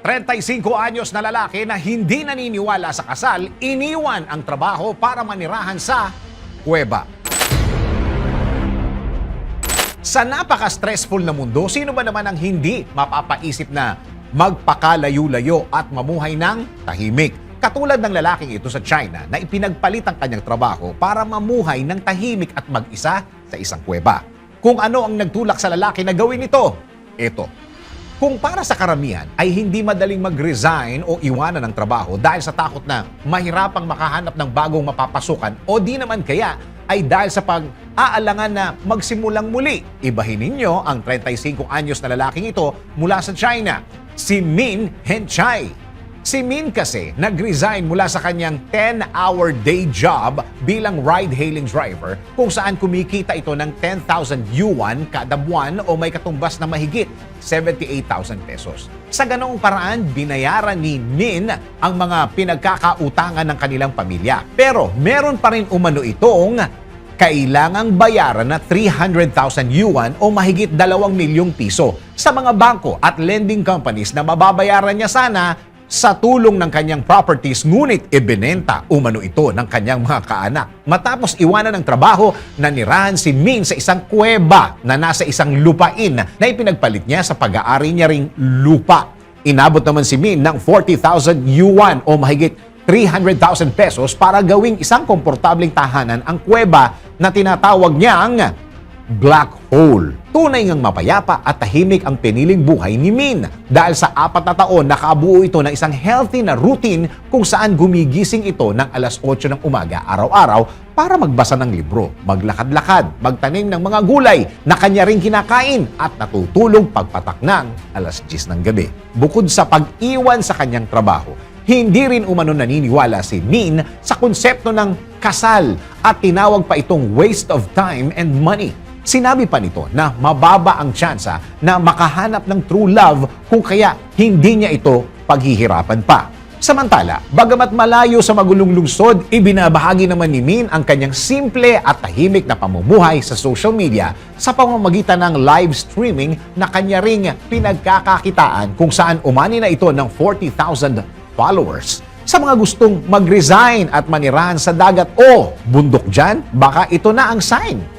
35 anyos na lalaki na hindi naniniwala sa kasal, iniwan ang trabaho para manirahan sa kuweba. Sa napaka-stressful na mundo, sino ba naman ang hindi mapapaisip na magpakalayo-layo at mamuhay ng tahimik? Katulad ng lalaking ito sa China na ipinagpalit ang kanyang trabaho para mamuhay ng tahimik at mag-isa sa isang kuweba. Kung ano ang nagtulak sa lalaki na gawin ito? Ito, kung para sa karamihan ay hindi madaling mag-resign o iwanan ng trabaho dahil sa takot na mahirapang makahanap ng bagong mapapasukan o di naman kaya ay dahil sa pag-aalangan na magsimulang muli. Ibahin ninyo ang 35 anyos na lalaking ito mula sa China, si Min Henchai. Si Min kasi nag-resign mula sa kanyang 10-hour day job bilang ride-hailing driver kung saan kumikita ito ng 10,000 yuan kada buwan o may katumbas na mahigit 78,000 pesos. Sa ganoong paraan, binayaran ni Min ang mga pinagkakautangan ng kanilang pamilya. Pero meron pa rin umano itong kailangang bayaran na 300,000 yuan o mahigit 2 milyong piso sa mga bangko at lending companies na mababayaran niya sana sa tulong ng kanyang properties ngunit ibinenta umano ito ng kanyang mga kaanak. Matapos iwanan ng trabaho, nanirahan si Min sa isang kuweba na nasa isang lupain na ipinagpalit niya sa pag-aari niya ring lupa. Inabot naman si Min ng 40,000 yuan o mahigit 300,000 pesos para gawing isang komportabling tahanan ang kuweba na tinatawag niyang black hole. Tunay ngang mapayapa at tahimik ang piniling buhay ni Min dahil sa apat na taon nakabuo ito ng isang healthy na routine kung saan gumigising ito ng alas 8 ng umaga araw-araw para magbasa ng libro, maglakad-lakad, magtanim ng mga gulay na kanya ring kinakain at natutulog pagpatak ng alas 10 ng gabi. Bukod sa pag-iwan sa kanyang trabaho, hindi rin umano naniniwala si Min sa konsepto ng kasal at tinawag pa itong waste of time and money. Sinabi pa nito na mababa ang tsansa na makahanap ng true love kung kaya hindi niya ito paghihirapan pa. Samantala, bagamat malayo sa magulong lungsod, ibinabahagi naman ni Min ang kanyang simple at tahimik na pamumuhay sa social media sa pamamagitan ng live streaming na kanya ring pinagkakakitaan kung saan umani na ito ng 40,000 followers. Sa mga gustong mag-resign at manirahan sa dagat o bundok dyan, baka ito na ang sign